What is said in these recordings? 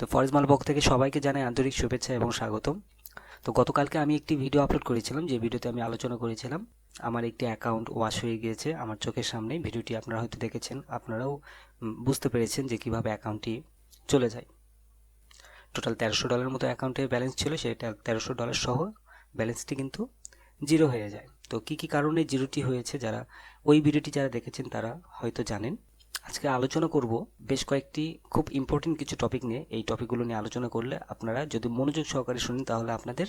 তো ফরেজ মাল পক্ষ থেকে সবাইকে জানাই আন্তরিক শুভেচ্ছা এবং স্বাগতম। তো গতকালকে আমি একটি ভিডিও আপলোড করেছিলাম, যে ভিডিওতে আমি আলোচনা করেছিলাম। আমার একটি অ্যাকাউন্ট ওয়াশ হয়ে গিয়েছে আমার চোখের সামনে ভিডিওটি আপনারা হয়তো দেখেছেন। আপনারাও বুঝতে পেরেছেন যে কীভাবে অ্যাকাউন্টটি চলে যায়। টোটাল তেরোশো ডলারের মতো অ্যাকাউন্টে ব্যালেন্স ছিল সেটা তেরোশো ডলার সহ ব্যালেন্সটি কিন্তু জিরো হয়ে যায়। তো কি কি কারণে জিরোটি হয়েছে, যারা ওই ভিডিওটি যারা দেখেছেন তারা হয়তো জানেন। আজকে আলোচনা করব বেশ কয়েকটি খুব ইম্পর্টেন্ট কিছু টপিক নিয়ে। এই টপিকগুলো নিয়ে আলোচনা করলে আপনারা যদি মনোযোগ সহকারে শুনেন, তাহলে আপনাদের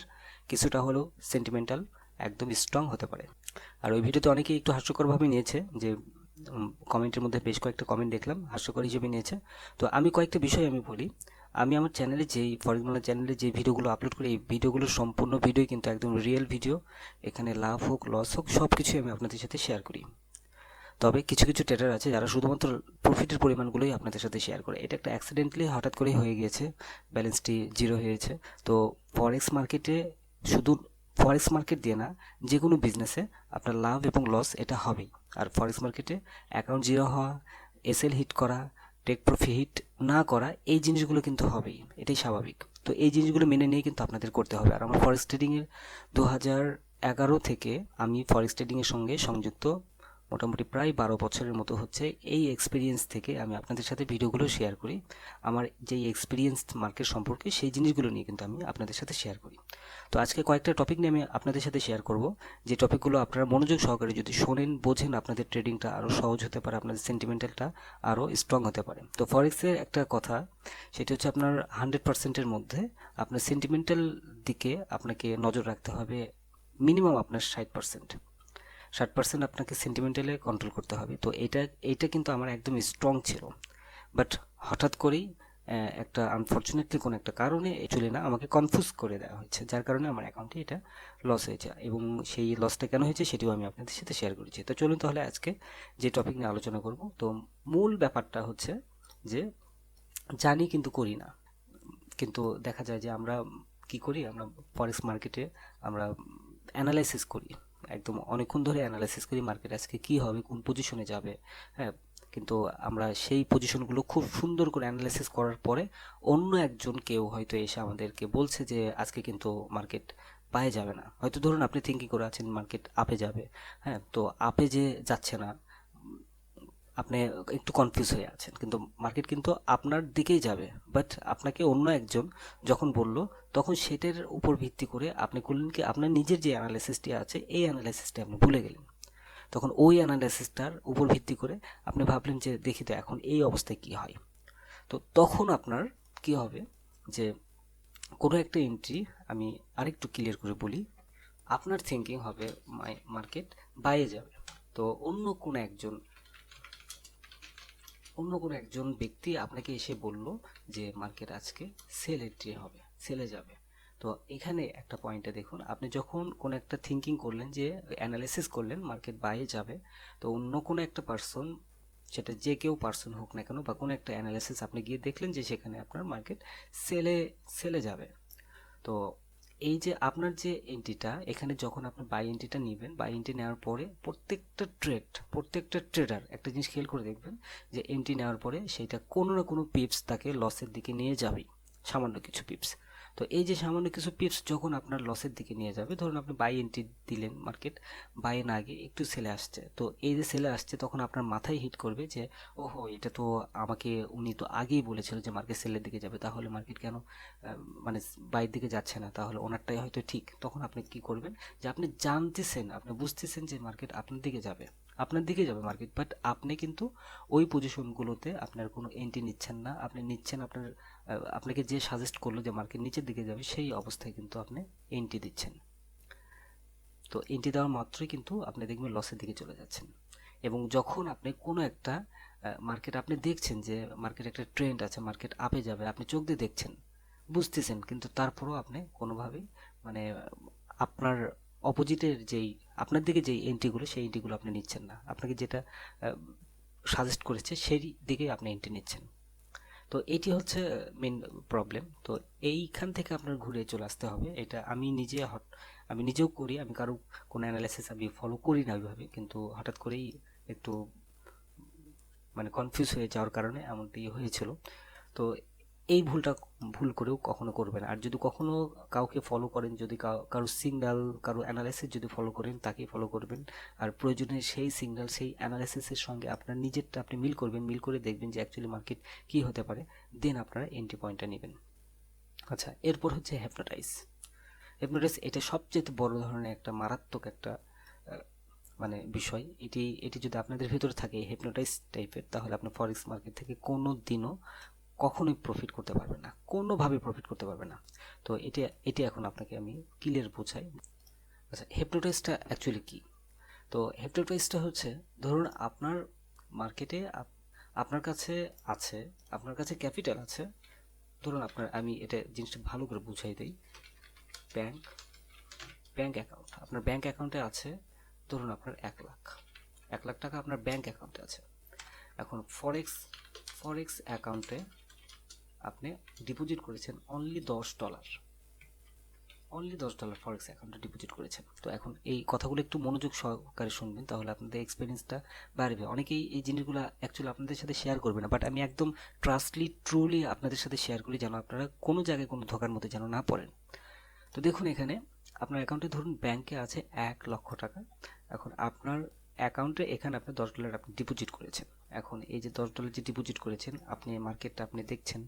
কিছুটা হলেও সেন্টিমেন্টাল একদম স্ট্রং হতে পারে। আর ওই ভিডিওতে অনেকেই একটু হাস্যকরভাবে নিয়েছে যে কমেন্টের মধ্যে বেশ কয়েকটা কমেন্ট দেখলাম, হাস্যকর হিসেবে নিয়েছে। তো আমি কয়েকটা বিষয় আমি বলি। আমি আমার চ্যানেলে যেই ফরিদমালা চ্যানেলে যে ভিডিওগুলো আপলোড করি, এই ভিডিওগুলোর সম্পূর্ণ ভিডিও কিন্তু একদম রিয়েল ভিডিও এখানে লাভ হোক লস হোক সব কিছুই আমি আপনাদের সাথে শেয়ার করি। তবে কিছু কিছু ট্রেডার আছে যারা শুধুমাত্র প্রফিটের পরিমাণগুলোই আপনাদের সাথে শেয়ার করে। এটা একটা অ্যাক্সিডেন্টলি হঠাৎ করে হয়ে গিয়েছে ব্যালেন্সটি জিরো হয়েছে। তো ফরেক্স মার্কেটে শুধু ফরেক্স মার্কেট দিয়ে না, যে কোনো বিজনেসে আপনার লাভ এবং লস এটা হবেই। আর ফরেক্স মার্কেটে অ্যাকাউন্ট জিরো হওয়া এসএল হিট করা টেক প্রফিট না করা, এই জিনিসগুলো কিন্তু হবেই। এটাই স্বাভাবিক। তো এই জিনিসগুলো মেনে নিয়ে কিন্তু আপনাদের করতে হবে। আর আমার ফরেক্স ট্রেডিংয়ের দু হাজার এগারো থেকে আমি ফরেক্স ট্রেডিংয়ের সঙ্গে সংযুক্ত মোটামুটি প্রায় বারো বছরের মতো হচ্ছে এই এক্সপিরিয়েন্স থেকে আমি আপনাদের সাথে ভিডিওগুলো শেয়ার করি। আমার যেই এক্সপিরিয়েন্স মার্কেট সম্পর্কে সেই জিনিসগুলো নিয়ে কিন্তু আমি আপনাদের সাথে শেয়ার করি। তো আজকে কয়েকটা টপিক নিয়ে আমি আপনাদের সাথে শেয়ার করব। যে টপিকগুলো আপনারা মনোযোগ সহকারে যদি শোনেন, বোঝেন আপনাদের ট্রেডিংটা আরও সহজ হতে পারে, আপনাদের সেন্টিমেন্টালটা আরও স্ট্রং হতে পারে। তো ফরেক্সের একটা কথা, সেটি হচ্ছে আপনার হান্ড্রেড পার্সেন্টের মধ্যে আপনার সেন্টিমেন্টাল দিকে আপনাকে নজর রাখতে হবে মিনিমাম আপনার ষাট পার্সেন্ট ষাট পার্সেন্ট আপনাকে সেন্টিমেন্টালে কন্ট্রোল করতে হবে। তো এটা এইটা কিন্তু আমার একদম স্ট্রং ছিল। বাট হঠাৎ করেই একটা আনফর্চুনেটলি কোনো একটা কারণে চলে না, আমাকে কনফিউজ করে দেওয়া হয়েছে। যার কারণে আমার অ্যাকাউন্টে এটা লস হয়েছে। এবং সেই লসটা কেন হয়েছে সেটিও আমি আপনাদের সাথে শেয়ার করেছি। তো চলুন তাহলে আজকে যে টপিক নিয়ে আলোচনা করব, তো মূল ব্যাপারটা হচ্ছে যে, জানি কিন্তু করি না। কিন্তু দেখা যায় যে আমরা কি করি, আমরা ফরেক্স মার্কেটে আমরা অ্যানালাইসিস করি। একদম অনেকক্ষণ ধরে অ্যানালাইসিস করি মার্কেট আজকে কি হবে, কোন পজিশনে যাবে হ্যাঁ? কিন্তু আমরা সেই পজিশনগুলো খুব সুন্দর করে অ্যানালাইসিস করার পরে অন্য একজন কেউ হয়তো এসে আমাদেরকে বলছে যে, আজকে কিন্তু মার্কেট পায়ে যাবে না। হয়তো ধরুন আপনি থিঙ্কিং করে আছেন মার্কেট আপে যাবে হ্যাঁ? তো আপে যে যাচ্ছে না, আপনি একটু কনফিউজ হয়ে আছেন। কিন্তু মার্কেট কিন্তু আপনার দিকেই যাবে। বাট আপনাকে অন্য একজন যখন বলল তখন সেটার উপর ভিত্তি করে আপনি করলেন কি, আপনার নিজের যে অ্যানালাইসিসটি আছে, এই অ্যানালাইসিসটি আপনি ভুলে গেলেন। তখন ওই অ্যানালাইসিসটার উপর ভিত্তি করে আপনি ভাবলেন যে, দেখি তো এখন এই অবস্থায় কি হয়? তো তখন আপনার কি হবে যে, কোনো একটা এন্ট্রি আমি আরেকটু ক্লিয়ার করে বলি, আপনার থিঙ্কিং হবে মার্কেট বাইরে যাবে। তো অন্য কোনো একজন, অন্য কোনো একজন ব্যক্তি আপনাকে এসে বলল যে মার্কেট আজকে সেল এন্ট্রি হবে। সেলে যাবে। তো এখানে একটা পয়েন্টে দেখুন, আপনি যখন কোনো একটা থিঙ্কিং করলেন যে অ্যানালাইসিস করলেন মার্কেট বাইরে যাবে, তো অন্য কোনো একটা পার্সন সেটা যে কেউ পার্সন হোক না কেন, বা কোনো একটা অ্যানালাইসিস আপনি গিয়ে দেখলেন যে সেখানে আপনার মার্কেট সেলে সেলে যাবে। তো এই যে আপনার যে এন্ট্রিটা এখানে যখন আপনি বাই এন্ট্রিটা নেবেন বাই এন্ট্রি নেওয়ার পরে প্রত্যেকটা ট্রেড প্রত্যেকটা ট্রেডার একটা জিনিস খেয়াল করে দেখবেন যে এন্ট্রি নেওয়ার পরে সেইটা কোনো না কোনো পিপস তাকে লসের দিকে নিয়ে যাবেই, সামান্য কিছু পিপস তো এই যে সামান্য কিছু পিপস যখন আপনার লসের দিকে নিয়ে যাবে, ধরুন আপনি বাই এন্ট্রি দিলেন মার্কেট বাই না আগে একটু সেলে আসছে। তো এই যে সেলে আসছে, তখন আপনার মাথায় হিট করবে যে, ওহো, এটা তো আমাকে, উনি তো আগেই বলেছিল যে মার্কেট সেলের দিকে যাবে, তাহলে মার্কেট কেন মানে বাইরের দিকে যাচ্ছে না, তাহলে ওনারটাই হয়তো ঠিক। তখন আপনি কি করবেন? যে আপনি জানতেছেন, আপনি বুঝতেছেন যে মার্কেট আপনার দিকে যাবে। আপনার দিকে যাবে মার্কেট বাট আপনি কিন্তু ওই পজিশনগুলোতে আপনার কোনো এন্ট্রি নিচ্ছেন না। আপনি নিচ্ছেন আপনার আপনাকে যে সাজেস্ট করল যে মার্কেট নিচের দিকে যাবে, সেই অবস্থায় কিন্তু আপনি এন্ট্রি দিচ্ছেন। তো এন্ট্রি দেওয়ার মাত্রই কিন্তু আপনি দেখবেন লসের দিকে চলে যাচ্ছেন। এবং যখন আপনি কোনো একটা মার্কেট আপনি দেখছেন যে মার্কেট একটা ট্রেন্ড আছে মার্কেট আপে যাবে, আপনি চোখ দিয়ে দেখছেন, বুঝতেছেন, কিন্তু তারপরেও আপনি কোনোভাবেই মানে আপনার অপোজিটের যেই, আপনার দিকে যেই এন্ট্রিগুলো সেই এন্ট্রিগুলো আপনি নিচ্ছেন না। আপনাকে যেটা সাজেস্ট করেছে, সেই দিকেই আপনি এন্ট্রি নিচ্ছেন। তো এটি হচ্ছে মেন প্রবলেম তো এইখান থেকে আপনার ঘুরে চলে আসতে হবে। এটা আমি নিজে আমি নিজেও করি, আমি কারও, কোনো অ্যানালাইসিস আমি ফলো করি না ওইভাবে, কিন্তু হঠাৎ করেই একটু মানে কনফিউজ হয়ে যাওয়ার কারণে এমনটি হয়েছিল। তো এই ভুলটা ভুল করেও কখনো করবেন। আর যদি কখনো কাউকে ফলো করেন, যদি কারও সিগন্যাল কারও অ্যানালাইসিস যদি ফলো করেন, তাকেই ফলো করবেন। আর প্রয়োজনে সেই সিগন্যাল সেই অ্যানালাইসিসের সঙ্গে আপনার নিজেরটা আপনি মিল করবেন, মিল করে দেখবেন যে অ্যাকচুয়ালি মার্কেট কী হতে পারে। দেন আপনারা এন্ট্রি পয়েন্টটা নেবেন। আচ্ছা এরপর হচ্ছে হ্যাপনোটাইজ হ্যাপনোটাইজ এটা সবচেয়ে বড় ধরনের একটা মারাত্মক একটা মানে বিষয়। এটি এটি যদি আপনাদের ভিতরে থাকে হেপনোটাইজ টাইপের তাহলে আপনি ফরেক্স মার্কেট থেকে কোনো দিনও কখনোই প্রফিট করতে পারবে না। কোনোভাবে প্রফিট করতে পারবে না। তো এটি এটি এখন আপনাকে আমি ক্লিয়ার বোঝাই। আচ্ছা হেপনোটাইজটা অ্যাকচুয়ালি কি? তো হেপনোটাইজটা হচ্ছে, ধরুন আপনার মার্কেটে আপ- আপনার কাছে আছে, আপনার কাছে ক্যাপিটাল আছে। ধরুন আপনার, আমি এটা জিনিসটা ভালো করে বুঝাই দিই। ব্যাংক ব্যাংক অ্যাকাউন্ট আপনার ব্যাংক অ্যাকাউন্টে আছে, ধরুন আপনার এক লাখ। এক লাখ টাকা আপনার ব্যাংক অ্যাকাউন্টে আছে। এখন ফরেক্স ফরেক্স অ্যাকাউন্টে আপনি ডিপোজিট করেছেন অনলি দশ ডলার অনলি দশ ডলার ফরেক্স অ্যাকাউন্টে ডিপোজিট করেছেন। তো এখন এই কথাগুলো একটু মনোযোগ সহকারে শুনবেন, তাহলে আপনাদের এক্সপিরিয়েন্সটা বাড়বে। অনেকেই এই জিনিসগুলো অ্যাকচুয়ালি আপনাদের সাথে শেয়ার করবে না বাট আমি একদম ট্রাস্টলি ট্রুলি আপনাদের সাথে শেয়ার করি যেন আপনারা কোনো জায়গায় কোনো ধোকার মধ্যে যেন না পড়েন। তো দেখুন এখানে আপনার অ্যাকাউন্টে ধরুন ব্যাংকে আছে এক লক্ষ টাকা। এখন আপনার অ্যাকাউন্টে এখানে আপনি দশ ডলার আপনি ডিপোজিট করেছেন। এখন এই যে দশ ডলার যে ডিপোজিট করেছেন, আপনি মার্কেটটা আপনি দেখছেন।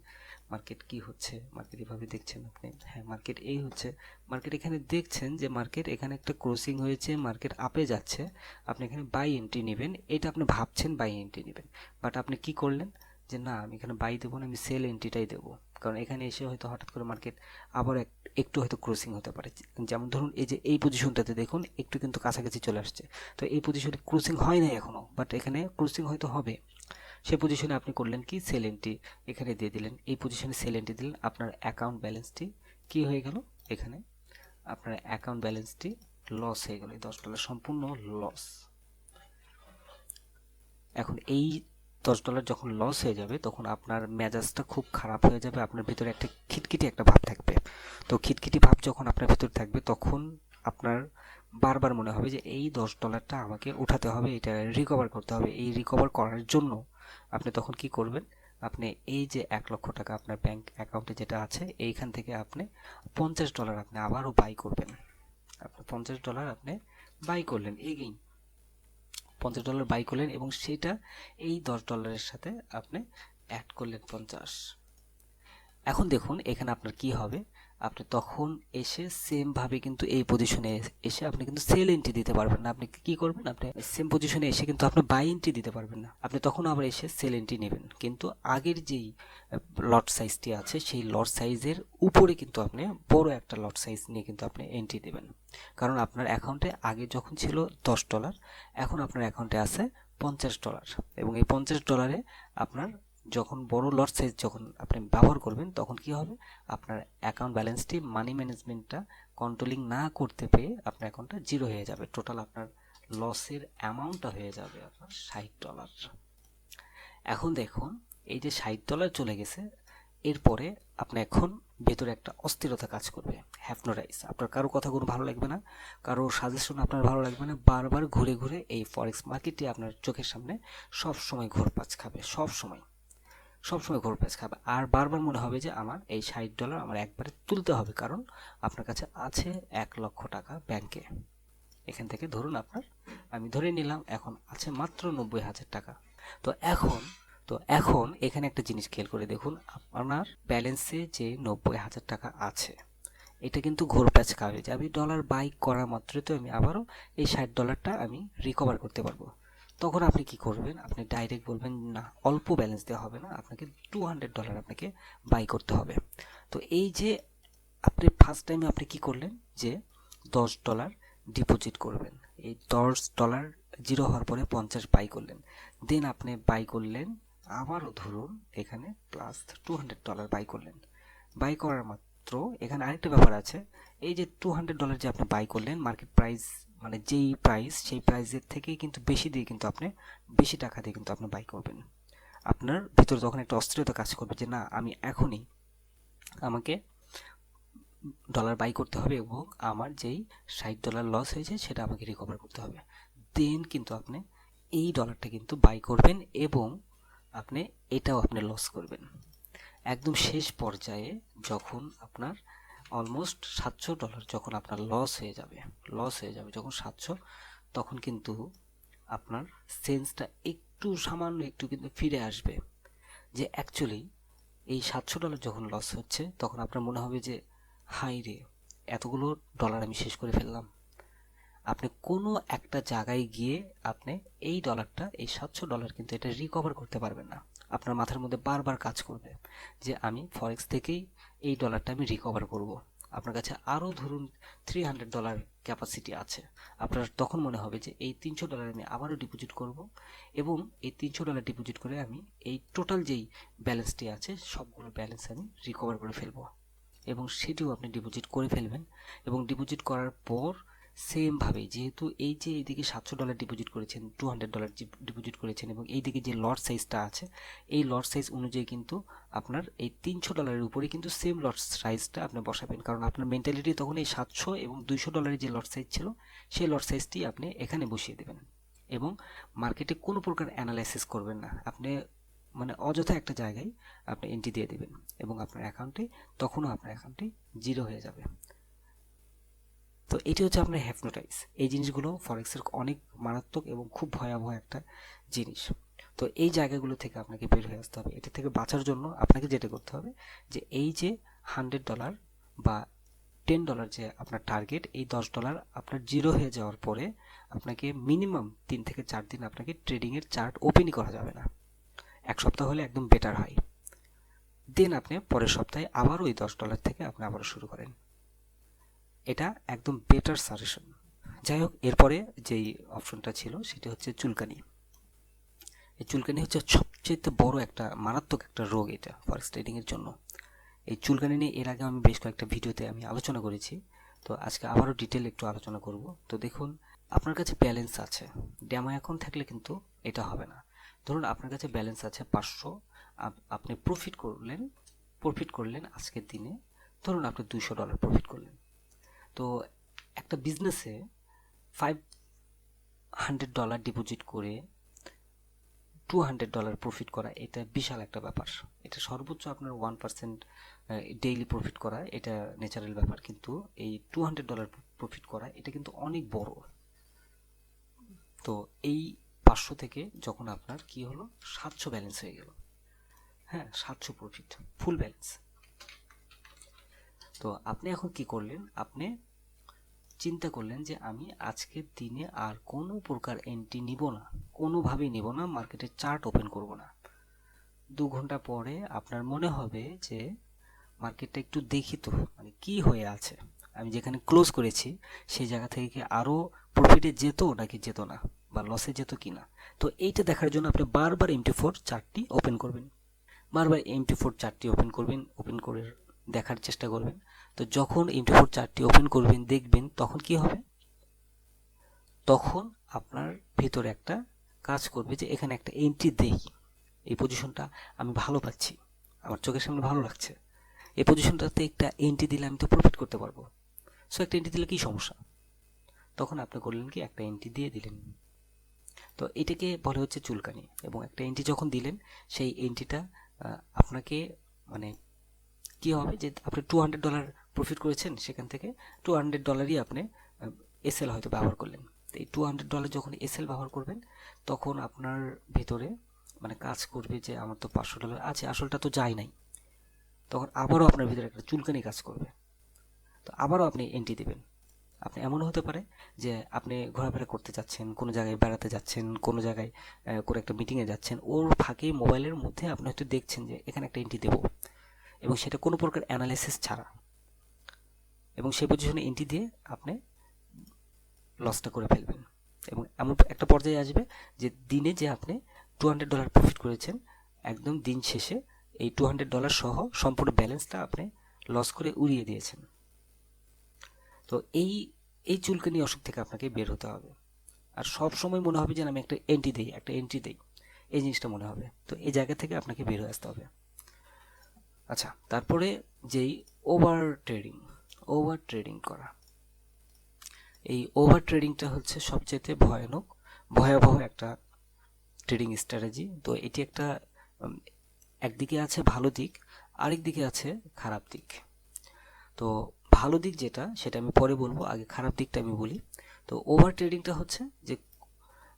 মার্কেট কি হচ্ছে? মার্কেট এভাবে দেখছেন আপনি। হ্যাঁ মার্কেট এই হচ্ছে। মার্কেট এখানে দেখছেন যে মার্কেট এখানে একটা ক্রসিং হয়েছে মার্কেট আপে যাচ্ছে। আপনি এখানে বাই এন্ট্রি নেবেন। এটা আপনি ভাবছেন বাই এন্ট্রি নেবেন। বাট আপনি কি করলেন? যে না, আমি এখানে বাই দেবো না, আমি সেল এন্ট্রিটাই দেবো। কারণ এখানে এসে হয়তো হঠাৎ করে মার্কেট আবার এক- একটু হয়তো ক্রসিং হতে পারে। যেমন ধরুন এই যে এই পজিশনটাতে দেখুন, একটু কিন্তু কাছাকাছি চলে আসছে। তো এই পজিশনে ক্রসিং হয় নাই এখনও বাট এখানে ক্রসিং হয়তো হবে। সে পজিশনে আপনি করলেন কি? সেল এন্ট্রি এখানে দিয়ে দিলেন। এই পজিশনে সেল এন্ট্রি দিলেন। আপনার অ্যাকাউন্ট ব্যালেন্সটি কি হয়ে গেল? এখানে আপনার অ্যাকাউন্ট ব্যালেন্সটি লস হয়ে গেল। এই দশ ডলার সম্পূর্ণ লস এখন এই দশ ডলার যখন লস হয়ে যাবে, তখন আপনার মেজাজটা খুব খারাপ হয়ে যাবে, আপনার ভিতরে একটা খিটখিটি একটা ভাব থাকবে। তো খিটখিটি ভাব যখন আপনার ভিতরে থাকবে, তখন আপনার বারবার মনে হবে যে, এই দশ ডলারটা আমাকে উঠাতে হবে, এটা রিকভার করতে হবে। এই রিকভার করার জন্য আপনি তখন কি করবেন? আপনি এই যে এক লক্ষ টাকা আপনার ব্যাংক অ্যাকাউন্টে যেটা আছে, এইখান থেকে আপনি পঞ্চাশ ডলার আপনি আবারও বাই করবেন। আপনি পঞ্চাশ ডলার আপনি বাই করলেন। এগেইন পঞ্চাশ ডলার বাই করলেন এবং সেটা এই দশ ডলারের সাথে আপনি অ্যাড করলেন পঞ্চাশ। এখন দেখুন এখানে আপনার কি হবে? আপনি তখন এসে সেম ভাবে কিন্তু এই পজিশনে এসে আপনি কিন্তু সেল এন্ট্রি দিতে পারবেন না। আপনি কি করবেন? আপনি সেম পজিশনে এসে কিন্তু আপনি বাই এন্ট্রি দিতে পারবেন না। আপনি তখন আবার এসে সেল এন্ট্রি নেবেন। কিন্তু আগের যেই লট সাইজটি আছে, সেই লট সাইজের উপরে কিন্তু আপনি বড় একটা লট সাইজ নিয়ে কিন্তু আপনি এন্ট্রি দেবেন। কারণ আপনার অ্যাকাউন্টে আগে যখন ছিল দশ ডলার এখন আপনার অ্যাকাউন্টে আছে পঞ্চাশ ডলার এবং এই পঞ্চাশ ডলারে আপনার যখন বড় লট সাইজ যখন আপনি ব্যবহার করবেন, তখন কি হবে? আপনার অ্যাকাউন্ট ব্যালেন্সটি মানি ম্যানেজমেন্টটা কন্ট্রোলিং না করতে পেরে আপনার অ্যাকাউন্টটা জিরো হয়ে যাবে। টোটাল আপনার লসের অ্যামাউন্টটা হয়ে যাবে আপনার ষাট ডলার এখন দেখুন, এই যে ষাট ডলার চলে গেছে, এরপরে আপনি এখন ভেতরে একটা অস্থিরতা কাজ করবে। হ্যাপনোরাইজ আপনার কারও কথাগুলো ভালো লাগবে না, কারও সাজেশন আপনার ভালো লাগবে না, বারবার ঘুরে ঘুরে এই ফরেক্স মার্কেটটি আপনার চোখের সামনে সব সময় ঘোরপাচ খাবে সব সময় সব সময় ঘোরপাচ খাবে আর বারবার মনে হবে যে আমার এই ষাট ডলার আমার একবারে তুলতে হবে, কারণ আপনার কাছে আছে এক লক্ষ টাকা ব্যাংকে এখান থেকে ধরুন আপনার, আমি ধরে নিলাম এখন আছে মাত্র নব্বই হাজার টাকা। তো এখন তো এখন এখানে একটা জিনিস খেয়াল করে দেখুন, আপনার ব্যালেন্সে যে নব্বই হাজার টাকা আছে, এটা কিন্তু ঘোরপ্যাচ খাবে যে আমি ডলার বাই করা মাত্রই তো আমি আবারও এই ষাট ডলারটা আমি রিকভার করতে পারব। তখন আপনি কি করবেন? আপনি ডাইরেক্ট বলবেন, না, অল্প ব্যালেন্স দেওয়া হবে না। আপনাকে টু হান্ড্রেড ডলার আপনাকে বাই করতে হবে। তো এই যে আপনি ফার্স্ট টাইমে আপনি কি করলেন? যে দশ ডলার ডিপোজিট করবেন। এই দশ ডলার জিরো হওয়ার পরে পঞ্চাশ বাই করলেন। দেন আপনি বাই করলেন, আবারও ধরুন এখানে plus two hundred dollar buy করলেন। বাই করার মাত্র এখানে আরেকটা ব্যাপার আছে। এই যে টু হান্ড্রেড ডলার যে আপনি বাই করলেন মার্কেট প্রাইস মানে যেই প্রাইস সেই প্রাইসের থেকে কিন্তু বেশি দিয়ে কিন্তু আপনি, বেশি টাকা দিয়ে কিন্তু আপনি বাই করবেন। আপনার ভিতরে তখন একটা অস্থিরতা কাজ করবে যে, না, আমি এখনই আমাকে ডলার বাই করতে হবে এবং আমার যেই ষাট ডলার লস হয়েছে, সেটা আমাকে রিকভার করতে হবে। দেন কিন্তু আপনি এই ডলারটা কিন্তু বাই করবেন এবং আপনি এটাও আপনি লস করবেন। একদম শেষ পর্যায়ে যখন আপনার অলমোস্ট সাতশো ডলার যখন আপনার লস হয়ে যাবে লস হয়ে যাবে যখন সাতশো, তখন কিন্তু আপনার সেন্সটা একটু সামান্য একটু কিন্তু ফিরে আসবে যে অ্যাকচুয়ালি এই সাতশো ডলার যখন লস হচ্ছে, তখন আপনার মনে হবে যে হাই রে, এতগুলো ডলার আমি শেষ করে ফেললাম। আপনি কোনো একটা জায়গায় গিয়ে আপনি এই ডলারটা এই সাতশো ডলার কিন্তু এটা রিকভার করতে পারবেন না। আপনার মাথার মধ্যে বারবার কাজ করবে যে, আমি ফরেক্স থেকেই এই ডলারটা আমি রিকভার করব। আপনার কাছে আরও ধরুন থ্রি হান্ড্রেড ডলার ক্যাপাসিটি আছে। আপনার তখন মনে হবে যে এই তিনশো ডলার আমি আবারও ডিপোজিট করব এবং এই তিনশো ডলার ডিপোজিট করে আমি এই টোটাল যেই ব্যালেন্সটি আছে, সবগুলো ব্যালেন্স আমি রিকভার করে ফেলব। এবং সেটিও আপনি ডিপোজিট করে ফেলবেন। এবং ডিপোজিট করার পর সেমভাবে, যেহেতু এই যে এইদিকে সাতশো ডলার ডিপোজিট করেছেন টু হান্ড্রেড ডলার ডিপোজিট করেছেন এবং এইদিকে যে লট সাইজটা আছে, এই লট সাইজ অনুযায়ী কিন্তু আপনার এই তিনশো ডলারের উপরে কিন্তু সেম লট সাইজটা আপনি বসাবেন। কারণ আপনার মেন্টালিটি তখন এই সাতশো এবং দুইশো ডলারের যে লট সাইজ ছিল, সেই লট সাইজটি আপনি এখানে বসিয়ে দেবেন এবং মার্কেটে কোনো প্রকার অ্যানালাইসিস করবেন না। আপনি মানে অযথা একটা জায়গায় আপনি এন্ট্রি দিয়ে দেবেন এবং আপনার অ্যাকাউন্টে তখনও আপনার অ্যাকাউন্টটি জিরো হয়ে যাবে। তো এটি হচ্ছে আপনার হ্যাপনোটাইজ এই জিনিসগুলো ফরেক্সের অনেক মারাত্মক এবং খুব ভয়াবহ একটা জিনিস। তো এই জায়গাগুলো থেকে আপনাকে বের হয়ে আসতে হবে। এটা থেকে বাঁচার জন্য আপনাকে যেটা করতে হবে যে, এই যে হান্ড্রেড ডলার বা টেন ডলার যে আপনার টার্গেট এই দশ ডলার আপনার জিরো হয়ে যাওয়ার পরে আপনাকে মিনিমাম তিন থেকে চার দিন আপনাকে ট্রেডিংয়ের চার্ট ওপেনই করা যাবে না। এক সপ্তাহ হলে একদম বেটার হয়। দেন আপনি পরের সপ্তাহে আবার ওই দশ ডলার থেকে আপনি আবারও শুরু করেন। এটা একদম বেটার সাজেশন যাই হোক এরপরে যেই অপশনটা ছিল, সেটি হচ্ছে চুলকানি। এই চুলকানি হচ্ছে সবচেয়ে বড় একটা, মারাত্মক একটা রোগ এটা ফরেক্স ট্রেডিংয়ের জন্য। এই চুলকানি নিয়ে এর আগে আমি বেশ কয়েকটা ভিডিওতে আমি আলোচনা করেছি। তো আজকে আবারও ডিটেল একটু আলোচনা করব। তো দেখুন, আপনার কাছে ব্যালেন্স আছে। ড্যামো অ্যাকাউন্ট থাকলে কিন্তু এটা হবে না। ধরুন আপনার কাছে ব্যালেন্স আছে পাঁচশো আপনি প্রফিট করলেন প্রফিট করলেন আজকের দিনে। ধরুন আপনি দুশো ডলার প্রফিট করলেন। তো একটা বিজনেসে ফাইভ হান্ড্রেড ডলার ডিপোজিট করে টু হান্ড্রেড ডলার প্রফিট করা, এটা বিশাল একটা ব্যাপার। এটা সর্বোচ্চ আপনার ওয়ান পার্সেন্ট ডেইলি প্রফিট করা, এটা ন্যাচারাল ব্যাপার। কিন্তু এই টু হান্ড্রেড ডলার প্রফিট করা, এটা কিন্তু অনেক বড়। তো এই পাঁচশো থেকে যখন আপনার কি হলো? সাতশো ব্যালেন্স হয়ে গেল। হ্যাঁ সাতশো প্রফিট ফুল ব্যালেন্স তো আপনি এখন কি করলেন? আপনি চিন্তা করলেন যে আমি আজকের দিনে আর কোনো প্রকার এন্ট্রি নিব না, কোনোভাবেই নিব না মার্কেটের চার্ট ওপেন করব না। দু ঘণ্টা পরে আপনার মনে হবে যে মার্কেটটা একটু দেখি তো মানে কি হয়ে আছে। আমি যেখানে ক্লোজ করেছি, সেই জায়গা থেকে কি আরও প্রফিটে যেত নাকি যেত না, বা লসে যেত কি না তো এইটা দেখার জন্য আপনি বারবার এমটি ফোর চার্টটি ওপেন করবেন। বারবার এমটি ফোর চার্টটি ওপেন করবেন ওপেন করে দেখার চেষ্টা করবেন। তো যখন এমটি ফোর চার্টটি ওপেন করবেন, দেখবেন তখন কি হবে? তখন আপনার ভিতরে একটা কাজ করবে যে, এখানে একটা এন্ট্রি দেই। এই পজিশনটা আমি ভালো পাচ্ছি। আমার চোখের সামনে ভালো লাগছে। এই পজিশনটাতে একটা এন্ট্রি দিলে আমি তো প্রফিট করতে পারব। সো একটা এন্ট্রি দিলে কী সমস্যা? তখন আপনি করলেন কি, একটা এন্ট্রি দিয়ে দিলেন। তো এটাকে বলে হচ্ছে চুলকানি। এবং একটা এন্ট্রি যখন দিলেন, সেই এন্ট্রিটা আপনাকে মানে কি হবে যে আপনি টু হান্ড্রেড ডলার প্রফিট করেছেন সেখান থেকে টু হান্ড্রেড ডলারই আপনি এসএল হয়তো ব্যবহার করলেন। তো এই টু হান্ড্রেড ডলার যখন এসএল ব্যবহার করবেন, তখন আপনার ভেতরে মানে কাজ করবে যে আমার তো পাঁচশো ডলার আছে, আসলটা তো যায় নাই। তখন আবারও আপনার ভিতরে একটা চুলকানি কাজ করবে। তো আবারও আপনি এন্ট্রি দেবেন। আপনি এমনও হতে পারে যে আপনি ঘোরাফেরা করতে যাচ্ছেন, কোনো জায়গায় বেড়াতে যাচ্ছেন, কোনো জায়গায় কোনো একটা মিটিংয়ে যাচ্ছেন, ওর ফাঁকে মোবাইলের মধ্যে আপনি হয়তো দেখছেন যে এখানে একটা এন্ট্রি দেবো। এবং সেটা কোনো প্রকার অ্যানালাইসিস ছাড়া। এবং সেই পজিশনে এন্ট্রি দিয়ে আপনি লসটা করে ফেলবেন। এবং এমন একটা পর্যায়ে আসবে যে দিনে যে আপনি টু হান্ড্রেড ডলার প্রফিট করেছেন, একদম দিন শেষে এই টু হান্ড্রেড ডলার সহ সম্পূর্ণ ব্যালেন্সটা আপনি লস করে উড়িয়ে দিয়েছেন। তো এই এই চুলকানি অসুখ থেকে আপনাকে বের হতে হবে। আর সব সময় মনে হবে যে আমি একটা এন্ট্রি দিই, একটা এন্ট্রি দিই। এই জিনিসটা মনে হবে। তো এই জায়গা থেকে আপনাকে বের হয়ে আসতে হবে। আচ্ছা তারপরে যেই ওভার ট্রেডিং ওভার ট্রেডিং করা। এই ওভার ট্রেডিংটা হচ্ছে সবচেয়ে ভয়ানক, ভয়াবহ একটা ট্রেডিং স্ট্র্যাটেজি তো এটি একটা একদিকে আছে ভালো দিক, আরেক দিকে আছে খারাপ দিক। তো ভালো দিক যেটা, সেটা আমি পরে বলব, আগে খারাপ দিকটা আমি বলি। তো ওভার ট্রেডিংটা হচ্ছে যে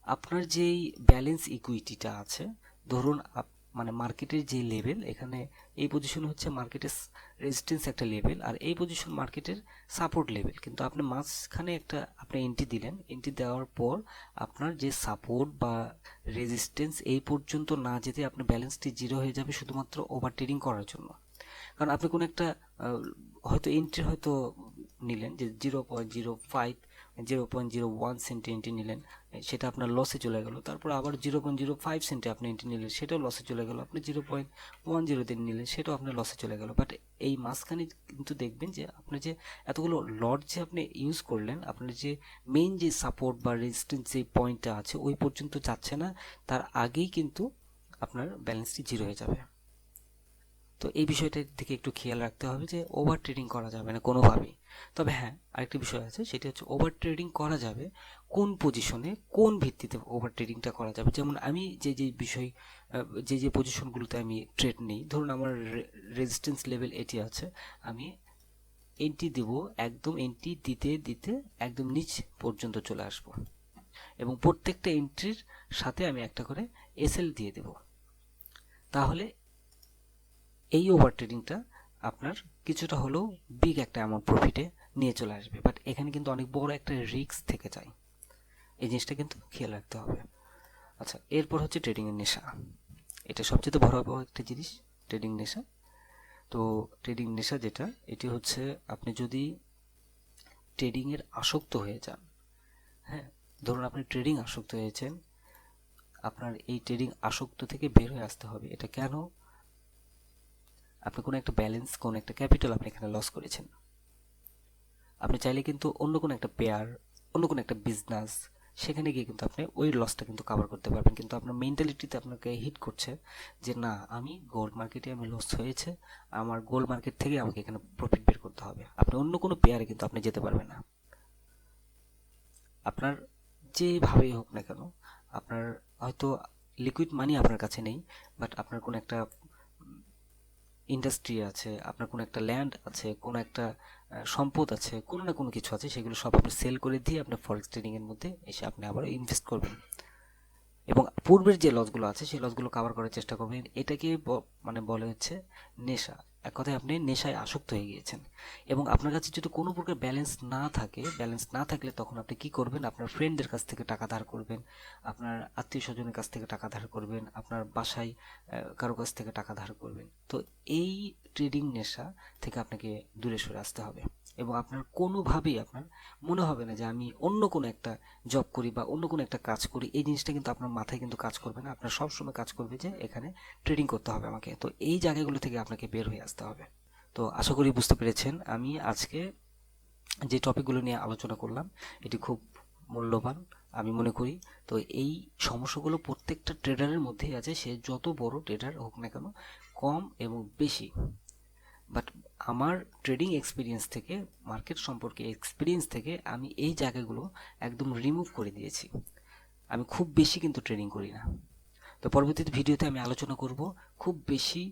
আপনার যেই ব্যালেন্স ইকুইটিটা আছে, ধরুন মানে মার্কেটের যে লেভেল এখানে এই পজিশন হচ্ছে মার্কেটের রেজিস্ট্যান্স একটা লেভেল আর এই পজিশন মার্কেটের সাপোর্ট লেভেল কিন্তু আপনি মাঝখানে একটা, আপনি এন্ট্রি দিলেন এন্ট্রি দেওয়ার পর আপনার যে সাপোর্ট বা রেজিস্ট্যান্স এই পর্যন্ত না যেতে আপনার ব্যালেন্সটি জিরো হয়ে যাবে শুধুমাত্র ওভার ট্রেডিং করার জন্য। কারণ আপনি কোনো একটা হয়তো এন্ট্রি হয়তো নিলেন যে zero point zero five zero point zero one সেন্টে entry নিলেন সেটা আপনার লসে চলে গেল। তারপর আবার জিরো পয়েন্ট জিরো ফাইভ সেন্টে আপনি এন্ট্রি নিলেন, সেটাও লসে চলে গেল। আপনি জিরো পয়েন্ট ওয়ান জিরোতে নিলেন, সেটাও আপনার লসে চলে গেল। বাট এই মাঝখানে কিন্তু দেখবেন যে, আপনি যে এতগুলো লট যে আপনি ইউজ করলেন, আপনার যে মেইন যে সাপোর্ট বা রেজিস্ট্যান্স যে পয়েন্টটা আছে, ওই পর্যন্ত যাচ্ছে না, তার আগেই কিন্তু আপনার ব্যালেন্সটি জিরো হয়ে যাবে। তো এই বিষয়টার দিকে একটু খেয়াল রাখতে হবে যে ওভার ট্রেডিং করা যাবে না কোনোভাবেই। তবে হ্যাঁ আরেকটি বিষয় আছে, সেটা হচ্ছে ওভার ট্রেডিং করা যাবে কোন পজিশনে কোন ভিত্তিতে ওভার ট্রেডিংটা করা যাবে? যেমন আমি যে যে বিষয় যে যে পজিশনগুলোতে আমি ট্রেড নিই, ধরুন আমার রেজিস্ট্যান্স লেভেল এটি আছে, আমি এন্ট্রি দেব, একদম এন্ট্রি দিতে দিতে একদম নিচ পর্যন্ত চলে আসব। এবং প্রত্যেকটা এন্ট্রির সাথে আমি একটা করে এসএল দিয়ে দেব। তাহলে এই ওভার ট্রেডিংটা আপনার কিছুটা হলেও বিগ একটা অ্যামাউন্ট প্রফিটে নিয়ে চলে আসবে। বাট এখানে কিন্তু অনেক বড় একটা রিস্ক থেকে যায়। এই জিনিসটা কিন্তু খেয়াল রাখতে হবে। আচ্ছা এরপর হচ্ছে ট্রেডিংয়ের নেশা। এটা সবচেয়ে ভয়াবহ একটা জিনিস ট্রেডিং নেশা। তো ট্রেডিং নেশা যেটা, এটি হচ্ছে আপনি যদি ট্রেডিংয়ের আসক্ত হয়ে যান হ্যাঁ ধরুন আপনি ট্রেডিং আসক্ত হয়েছেন, আপনার এই ট্রেডিং আসক্ত থেকে বের হয়ে আসতে হবে। এটা কেন? আপনি কোনো একটা ব্যালেন্স কোনো একটা ক্যাপিটাল আপনি এখানে লস করেছেন। আপনি চাইলে কিন্তু অন্য কোনো একটা পেয়ার অন্য কোনো একটা বিজনেস সেখানে গিয়ে কিন্তু আপনি ওই লসটা কিন্তু কভার করতে পারবেন। কিন্তু আপনার মেন্টালিটিতে আপনাকে হিট করছে যে, না, আমি গোল্ড মার্কেটে আমি লস হয়েছে, আমার গোল্ড মার্কেট থেকে আমাকে এখানে প্রফিট বের করতে হবে। আপনি অন্য কোনো পেয়ারে কিন্তু আপনি যেতে পারবেন না। আপনার যেভাবেই হোক না কেন, আপনার হয়তো লিকুইড মানি আপনার কাছে নেই বাট আপনার কোনো একটা ইন্ডাস্ট্রি আছে, আপনার কোনো একটা ল্যান্ড আছে, কোনো একটা সম্পদ আছে, কোনো না কোনো কিছু আছে, সেগুলো সব আপনি সেল করে দিয়ে আপনার ফরেক্স ট্রেডিংয়ের মধ্যে এসে আপনি আবার ইনভেস্ট করবেন। এবং পূর্বের যে লসগুলো আছে, সেই লসগুলো কাভার করার চেষ্টা করবেন। এটাকে মানে বলে হচ্ছে নেশা। এক কথায় আপনি নেশায় আসক্ত হয়ে গিয়েছেন। এবং আপনার কাছে যদি কোনো প্রকার ব্যালেন্স না থাকে ব্যালেন্স না থাকলে তখন আপনি কি করবেন? আপনার ফ্রেন্ডদের কাছ থেকে টাকা ধার করবেন, আপনার আত্মীয় স্বজনের কাছ থেকে টাকা ধার করবেন, আপনার বাসায় কারও কাছ থেকে টাকা ধার করবেন। তো এই ট্রেডিং নেশা থেকে আপনাকে দূরে সরে আসতে হবে। এবং আপনার কোনোভাবেই আপনার মনে হবে না যে আমি অন্য কোনো একটা জব করি বা অন্য কোনো একটা কাজ করি। এই জিনিসটা কিন্তু আপনার মাথায় কিন্তু কাজ করবে না। আপনার সবসময় কাজ করবে যে এখানে ট্রেডিং করতে হবে আমাকে। তো এই জায়গাগুলো থেকে আপনাকে বের হয়ে আসতে হবে। তো আশা করি বুঝতে পেরেছেন। আমি আজকে যে টপিকগুলো নিয়ে আলোচনা করলাম, এটি খুব মূল্যবান আমি মনে করি। তো এই সমস্যাগুলো প্রত্যেকটা ট্রেডারের মধ্যেই আছে। সে যত বড় ট্রেডার হোক না কেন, কম এবং বেশি বাট আমার ট্রেডিং এক্সপিরিয়েন্স থেকে মার্কেট সম্পর্কে এক্সপিরিয়েন্স থেকে আমি এই জায়গাগুলো একদম রিমুভ করে দিয়েছি। আমি খুব বেশি কিন্তু ট্রেডিং করি না। তো পরবর্তীতে ভিডিওতে আমি আলোচনা করব, খুব বেশি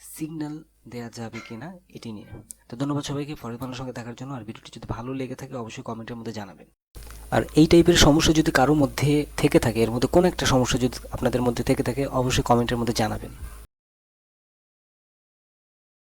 সিগন্যাল দেওয়া যাবে কি না এটি নিয়ে। তো ধন্যবাদ সবাইকে ফরেন বাংলার সঙ্গে দেখার জন্য। আর ভিডিওটি যদি ভালো লেগে থাকে, অবশ্যই কমেন্টের মধ্যে জানাবেন। আর এই টাইপের সমস্যা যদি কারোর মধ্যে থেকে থাকে, এর মধ্যে কোনো একটা সমস্যা যদি আপনাদের মধ্যে থেকে থাকে, অবশ্যই কমেন্টের মধ্যে জানাবেন।